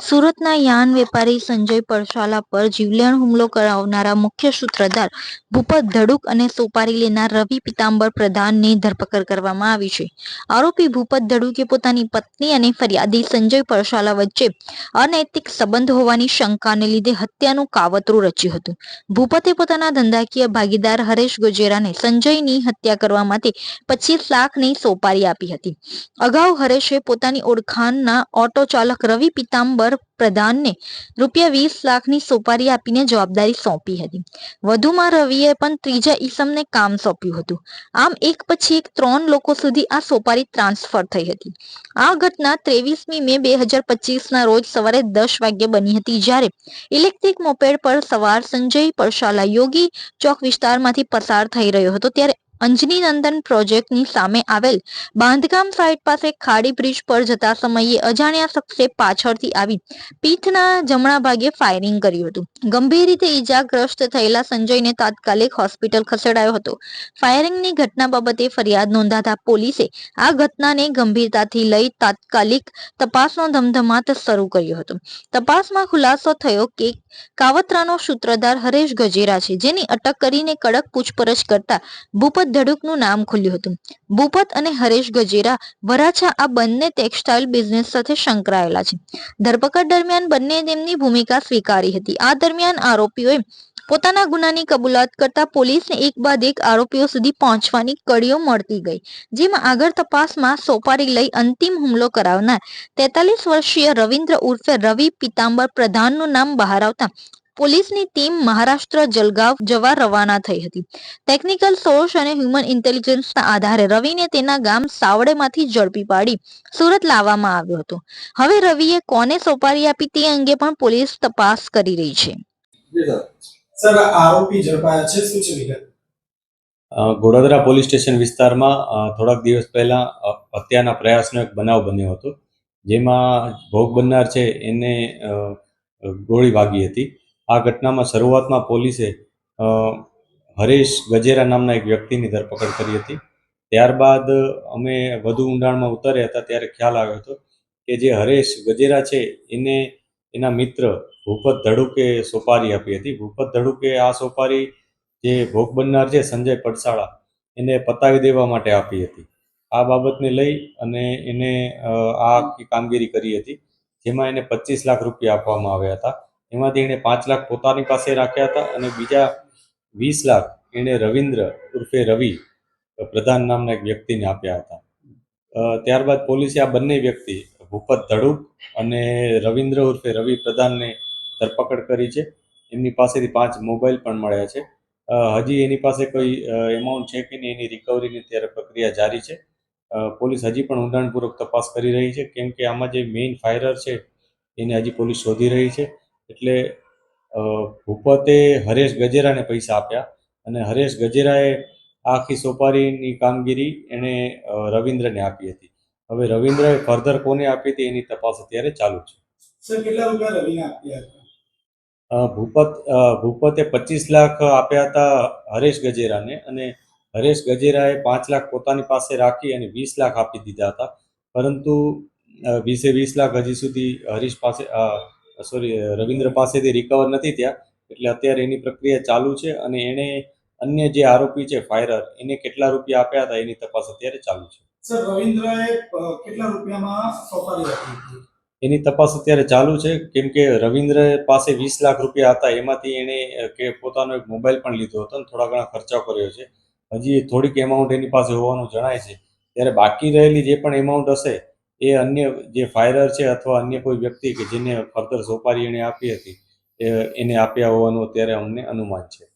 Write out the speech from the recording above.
સુરતના યાન વેપારી સંજય પરશાલા પર જીવલેણ હુમલો કરાવનારા મુખ્ય સૂત્રધાર ભૂપત ધડુક અને સોપારી લેનાર રવિ પિતાંબર પ્રધાનની ધરપકડ કરવામાં આવી છે. આરોપી ભૂપત ધડુકે પોતાની પત્ની અને ફરિયાદી સંજય પરસાલા વચ્ચે અનૈતિક સંબંધ હોવાની શંકાને લીધે હત્યાનું કાવતરું રચ્યું હતું. ભૂપતે પોતાના ધંધાકીય ભાગીદાર હરેશ ગોજેરાને સંજયની હત્યા કરવા માટે પચીસ લાખની સોપારી આપી હતી. અગાઉ હરેશે પોતાની ઓળખાણના ઓટો ચાલક રવિ પિતાંબર પ્રધાનને રૂપિયા વીસ લાખની સોપારી આપીને જવાબદારી સોંપી હતી. વધુમાં રવિએ પણ ત્રીજા ઈસમને કામ સોંપ્યું હતું. આમ એક પછી એક ત્રણ લોકો સુધી આ સોપારી ટ્રાન્સફર થઈ હતી. આ ઘટના ત્રેવીસમી મે બે હજાર પચીસના રોજ સવારે દસ વાગ્યે બની હતી જ્યારે ઇલેક્ટ્રિક મોપેડ પર સવાર સંજય પરશાલા યોગી ચોક વિસ્તારમાંથી પસાર થઈ રહ્યો હતો. ત્યારે અંજની નંદન પ્રોજેક્ટની સામે આવેલ બાંધકામ સાઇટ પાસે ખાડી બ્રિજ પર જતા સમયે અજાણ્યા શખ્સે પાછળથી આવી પીઠના જમણા ભાગે ફાયરિંગ કર્યું હતું. ગંભીર રીતે ઈજાગ્રસ્ત થયેલા સંજયને તાત્કાલિક હોસ્પિટલ ખસેડાયો હતો. ફાયરિંગની ઘટના બાબતે ફરિયાદ નોંધાતા પોલીસે આ ઘટનાને ગંભીરતાથી લઈ તાત્કાલિક તપાસનો ધમધમાટ શરૂ કર્યો હતો. તપાસમાં ખુલાસો થયો કે કાવતરાનો સૂત્રધાર હરેશ ગજેરા છે, જેની અટક કરીને કડક પૂછપરછ કરતા ભૂપત ધડુકનું નામ ખુલ્યું હતું. ભૂપત અને હરેશ ગજેરા વરાછા આ બંને ટેક્સટાઇલ બિઝનેસ સાથે સંકળાયેલા છે. ધરપકડ દરમિયાન બંને તેમની ભૂમિકા સ્વીકારી હતી. આ દરમિયાન આરોપીઓએ પોતાના ગુનાની કબૂલાત કરતા પોલીસને એક બાદ એક આરોપીઓ સુધી પહોંચવાની કડીઓ મળતી ગઈ, જેમાં આગળ તપાસમાં સોપારી લઈ અંતિમ હુમલો કરાવનાર તેતાલીસ વર્ષીય રવિન્દ્ર ઉર્ફે રવિ પિતાંબર પ્રધાનનું નામ બહાર આવતા પોલીસની ટીમ મહારાષ્ટ્ર જલગાંવ જવા રવાના થઈ હતી. ટેકનિકલ સોર્સ અને હ્યુમન ઇન્ટેલિજન્સના આધારે રવિને તેના ગામ સાવડેમાંથી ઝડપી પાડી સુરત લાવવામાં આવ્યો હતો. હવે રવિએ કોને સોપારી આપી તે અંગે પણ પોલીસ તપાસ કરી રહી છે. સર. આરોપી ઝડપાયા છે. શું છે ગોડાદરા પોલીસ સ્ટેશન વિસ્તારમાં થોડાક દિવસ પહેલા હત્યાના પ્રયાસનો એક બનાવ બન્યો હતો. જેમાં ભોગ બનનાર છે એને ગોળી વાગી હતી. આ ઘટનામાં શરૂઆતમાં પોલીસે હરેશ ગજેરા નામના એક વ્યક્તિની ધરપકડ કરી હતી. ત્યારબાદ અમે વધુ ઊંડાણમાં ઉતર્યા હતા ત્યારે ખ્યાલ આવ્યો હતો કે જે હરેશ ગજેરા છે, એને એના મિત્ર ભૂપત ધડુકે સોપારી આપી હતી. ભૂપત ધડુકે આ સોપારી જે ભોગ બનનાર છે, સંજય પડસાળા, એને પતાવી દેવા માટે આપી હતી. આ બાબતને લઈ અને એને આ કામગીરી કરી હતી, જેમાં એને પચીસ લાખ રૂપિયા આપવામાં આવ્યા હતા. એમાંથી એણે પાંચ લાખ પોતાની પાસે રાખ્યા હતા અને બીજા વીસ લાખ એણે રવિન્દ્ર ઉર્ફે રવિ પ્રધાન નામના એક વ્યક્તિને આપ્યા હતા. ત્યારબાદ પોલીસે આ બંને વ્યક્તિ, ભૂપત ધડુક અને રવિન્દ્ર ઉર્ફે રવિ પ્રધાનને ધરપકડ કરી છે. એમની પાસેથી પાંચ મોબાઈલ પણ મળ્યા છે. હજી એની પાસે કોઈ એમાઉન્ટ છે કે નહીં એની રિકવરીની અત્યારે પ્રક્રિયા જારી છે. પોલીસ હજી પણ ઊંડાણપૂર્વક તપાસ કરી રહી છે, કેમ કે આમાં જે મેઇન ફાયરર છે એને હજી પોલીસ શોધી રહી છે. એટલે ભૂપતે હરેશ ગજેરાને પૈસા આપ્યા અને હરેશ ગજેરાએ આખી સોપારીની કામગીરી એણે રવિન્દ્રને આપી હતી. હવે રવિન્દ્રએ ફર્ધર કોને આપી હતી એની તપાસ અત્યારે ચાલુ છે. કેટલા રૂપિયા રવિને આપ્યા હતા? ભૂપત ભૂપતે પચીસ લાખ આપ્યા હતા હરેશ ગજેરાને અને હરેશ ગજેરાએ પાંચ લાખ પોતાની પાસે રાખી અને વીસ લાખ આપી દીધા હતા. પરંતુ વીસે વીસ લાખ હજી સુધી હરીશ પાસે સોરી રવિન્દ્ર પાસેથી રિકવર નથી થયા. એટલે અત્યારે એની પ્રક્રિયા ચાલુ છે અને એણે અન્ય જે આરોપી છે ફાયરર એને કેટલા રૂપિયા આપ્યા હતા એની તપાસ અત્યારે ચાલુ છે. સર રવિન્દ્રએ કેટલા રૂપિયામાં સોપારી હતી? એની તપાસ અત્યારે ચાલુ છે. કેમ કે રવિન્દ્ર પાસે વીસ લાખ રૂપિયા હતા. એમાંથી એણે કે પોતાનો એક મોબાઈલ પણ લીધો હતો અને થોડા ઘણા ખર્ચા કર્યો છે. હજી થોડીક એમાઉન્ટ એની પાસે હોવાનું જણાય છે. ત્યારે બાકી રહેલી જે પણ એમાઉન્ટ હશે એ અન્ય જે ફાયરર છે અથવા અન્ય કોઈ વ્યક્તિ કે જેને ફર્ધર સોપારી એણે આપી હતી, એ એને આપ્યા હોવાનું અત્યારે અમને અનુમાન છે.